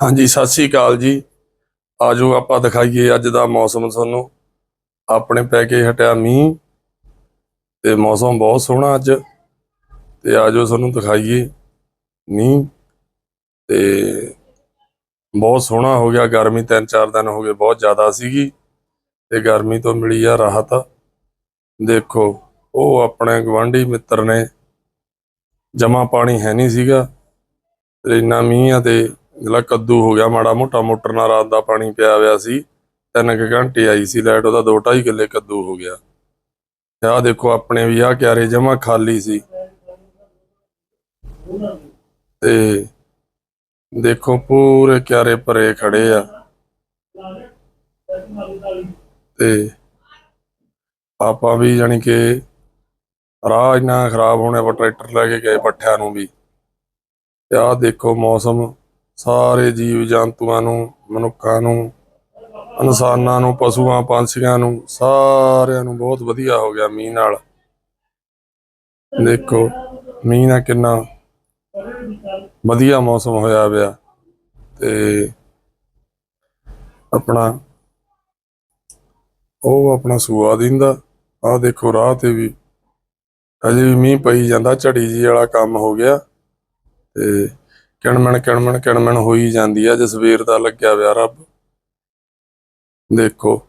ਹਾਂਜੀ, ਸਤਿ ਸ੍ਰੀ ਅਕਾਲ ਜੀ। ਆਜੋ ਆਪਾਂ ਦਿਖਾਈਏ ਅੱਜ ਦਾ ਮੌਸਮ ਤੁਹਾਨੂੰ। ਆਪਣੇ ਪੈ ਕੇ ਹਟਿਆ ਮੀਂਹ ਤੇ ਮੌਸਮ ਬਹੁਤ ਸੋਹਣਾ ਅੱਜ। ਤੇ ਆਜੋ ਤੁਹਾਨੂੰ ਦਿਖਾਈਏ ਮੀਂਹ ਤੇ ਬਹੁਤ ਸੋਹਣਾ ਹੋ ਗਿਆ। ਗਰਮੀ ਤਿੰਨ ਚਾਰ ਦਿਨ ਹੋ ਗਏ, ਬਹੁਤ ਜ਼ਿਆਦਾ ਸੀਗੀ ਤੇ ਗਰਮੀ ਤੋਂ ਮਿਲੀ ਆ ਰਾਹਤ। ਦੇਖੋ, ਉਹ ਆਪਣੇ ਗਵਾਂਢੀ ਮਿੱਤਰ ਨੇ। ਜਮਾ ਪਾਣੀ ਹੈ ਨਹੀਂ ਸੀਗਾ ਤੇ ਇੰਨਾ ਮੀਂਹ ਆ ਤੇ ਜਿਹੜਾ ਕੱਦੂ ਹੋ ਗਿਆ ਮਾੜਾ ਮੋਟਾ, ਮੋਟਰ ਨਾਲ ਰਾਤ ਦਾ ਪਾਣੀ ਪਿਆ ਹੋਇਆ ਸੀ, ਤਿੰਨ ਕੁ ਘੰਟੇ ਆਈ ਸੀ ਲਾਈਟ, ਉਹਦਾ 2.5 ਕਿੱਲੇ ਕੱਦੂ ਹੋ ਗਿਆ। ਆਹ ਦੇਖੋ ਆਪਣੇ ਵੀ ਆਹ ਕਿਆਰੇ ਜਮਾ ਖਾਲੀ ਸੀ। ਤੇ ਦੇਖੋ ਪੂਰੇ ਕਿਆਰੇ ਭਰੇ ਖੜੇ ਆ। ਤੇ ਆਪਾਂ ਵੀ ਜਾਣੀ ਕਿ ਰਾਹ ਇੰਨਾ ਖਰਾਬ ਹੋਣੇ, ਆਪਾਂ ਟਰੈਕਟਰ ਲੈ ਕੇ ਗਏ ਪੱਠਿਆਂ ਨੂੰ ਵੀ। ਤੇ ਆਹ ਦੇਖੋ ਮੌਸਮ ਸਾਰੇ ਜੀਵ ਜੰਤੂਆਂ ਨੂੰ, ਮਨੁੱਖਾਂ ਨੂੰ, ਇਨਸਾਨਾਂ ਨੂੰ, ਪਸ਼ੂਆਂ, ਪੰਛੀਆਂ ਨੂੰ, ਸਾਰਿਆਂ ਨੂੰ ਬਹੁਤ ਵਧੀਆ ਹੋ ਗਿਆ ਮੀਂਹ ਨਾਲ। ਦੇਖੋ, ਮੀਂਹ ਨਾਲ ਕਿੰਨਾ ਵਧੀਆ ਮੌਸਮ ਹੋਇਆ ਪਿਆ ਤੇ ਆਪਣਾ ਉਹ ਆਪਣਾ ਸੂਆ ਦਿੰਦਾ। ਆਹ ਦੇਖੋ, ਰਾਹ ਤੇ ਵੀ ਅਜੇ ਵੀ ਮੀਂਹ ਪਈ ਜਾਂਦਾ, ਝੜੀ ਜੀ ਵਾਲਾ ਕੰਮ ਹੋ ਗਿਆ ਤੇ ਕਿਣਮਣ ਕਿਣਮਣ ਕਿਣਮਣ ਹੋਈ ਜਾਂਦੀ ਆ। ਜਿਸ ਸਵੇਰ ਦਾ ਲੱਗਿਆ ਹੋਇਆ ਰੱਬ। ਦੇਖੋ,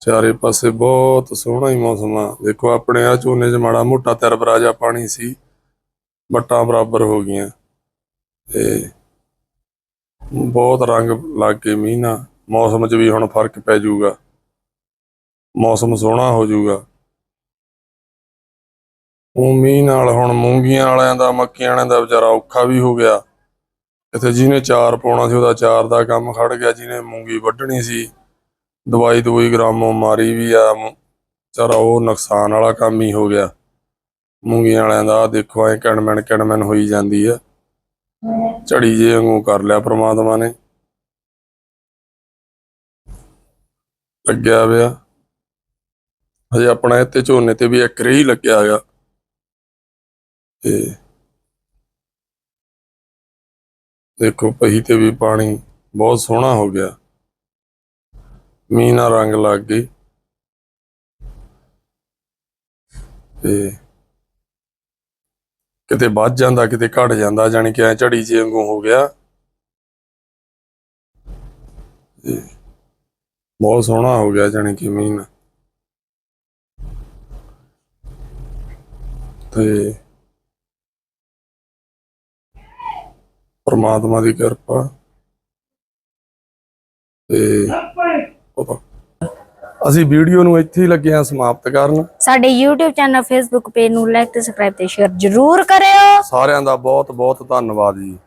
ਚਾਰੇ ਪਾਸੇ ਬਹੁਤ ਸੋਹਣਾ ਹੀ ਮੌਸਮ ਆ। ਦੇਖੋ, ਆਪਣੇ ਆ ਝੋਨੇ 'ਚ ਮਾੜਾ ਮੋਟਾ ਤਿਰਬਰਾਜਾ ਪਾਣੀ ਸੀ। ਬੱਟਾਂ ਬਰਾਬਰ ਹੋ ਗਈਆਂ। ਤੇ ਬਹੁਤ ਰੰਗ ਲੱਗ ਕੇ ਮੀਂਹ ਨਾਲ। ਮੌਸਮ 'ਚ ਵੀ ਹੁਣ ਫ਼ਰਕ ਪੈ ਜਾਊਗਾ। ਮੌਸਮ ਸੋਹਣਾ ਹੋ ਜਾਊਗਾ। ਉਹ ਮੀਂਹ ਨਾਲ ਹੁਣ ਮੂੰਗੀਆਂ ਵਾਲਿਆਂ ਦਾ, ਮੱਕੀਆਂ ਵਾਲਿਆਂ ਦਾ ਵਿਚਾਰਾ ਔਖਾ ਵੀ ਹੋ ਗਿਆ। ਇੱਥੇ ਜਿਹਨੇ ਚਾਰ ਪਾਉਣਾ ਸੀ, ਉਹਦਾ ਚਾਰ ਦਾ ਕੰਮ ਖੜ ਗਿਆ। ਜਿਹਨੇ ਮੂੰਗੀ ਵੱਢਣੀ ਸੀ, ਦਵਾਈ ਦਵਾਈ ਗ੍ਰਾਮੋਂ ਮਾਰੀ ਵੀ ਆ। ਵਿਚਾਰਾ ਉਹ ਨੁਕਸਾਨ ਵਾਲਾ ਕੰਮ ਹੀ ਹੋ ਗਿਆ। ਮੂੰਗੀਆਂ ਵਾਲਿਆਂ ਦਾ ਦੇਖੋ, ਐ ਕਣਮਣ ਕਣਮਣ ਹੋਈ ਜਾਂਦੀ ਆ। ਝੜੀ ਜੇ ਵਾਂਗੂ ਕਰ ਲਿਆ ਪ੍ਰਮਾਤਮਾ ਨੇ। ਲੱਗਿਆ ਹੋਇਆ ਹਜੇ ਆਪਣਾ ਇੱਥੇ ਝੋਨੇ ਤੇ ਵੀ ਇੱਕ ਹੀ ਲੱਗਿਆ ਹੈਗਾ। ਤੇ ਦੇਖੋ ਪਹੀ ਤੇ ਵੀ ਪਾਣੀ ਬਹੁਤ ਸੋਹਣਾ ਹੋ ਗਿਆ। ਮੀਂਹ ਨਾਲ ਰੰਗ ਲੱਗ ਗਈ। ਤੇ ਕਿਤੇ ਵੱਧ ਜਾਂਦਾ, ਕਿਤੇ ਘਟ ਜਾਂਦਾ, ਜਾਣੀ ਕਿ ਐ ਝੜੀ ਜੇ ਵਾਂਗੂ ਹੋ ਗਿਆ। ਤੇ ਬਹੁਤ ਸੋਹਣਾ ਹੋ ਗਿਆ ਜਾਣੀ ਕਿ ਮੀਂਹ ਤੇ ਪਰਮਾਤਮਾ ਦੀ ਕਿਰਪਾ ਤੇ ਪਤਾ। ਅਸੀਂ ਵੀਡੀਓ ਨੂੰ ਇੱਥੇ ਹੀ ਲੱਗੇ ਹਾਂ ਸਮਾਪਤ ਕਰਨ। ਸਾਡੇ YouTube ਚੈਨਲ Facebook ਪੇਜ ਨੂੰ ਲਾਈਕ ਤੇ ਸਬਸਕ੍ਰਾਈਬ ਤੇ ਸ਼ੇਅਰ ਜ਼ਰੂਰ ਕਰਿਓ। ਸਾਰਿਆਂ ਦਾ ਬਹੁਤ ਬਹੁਤ ਧੰਨਵਾਦ ਜੀ।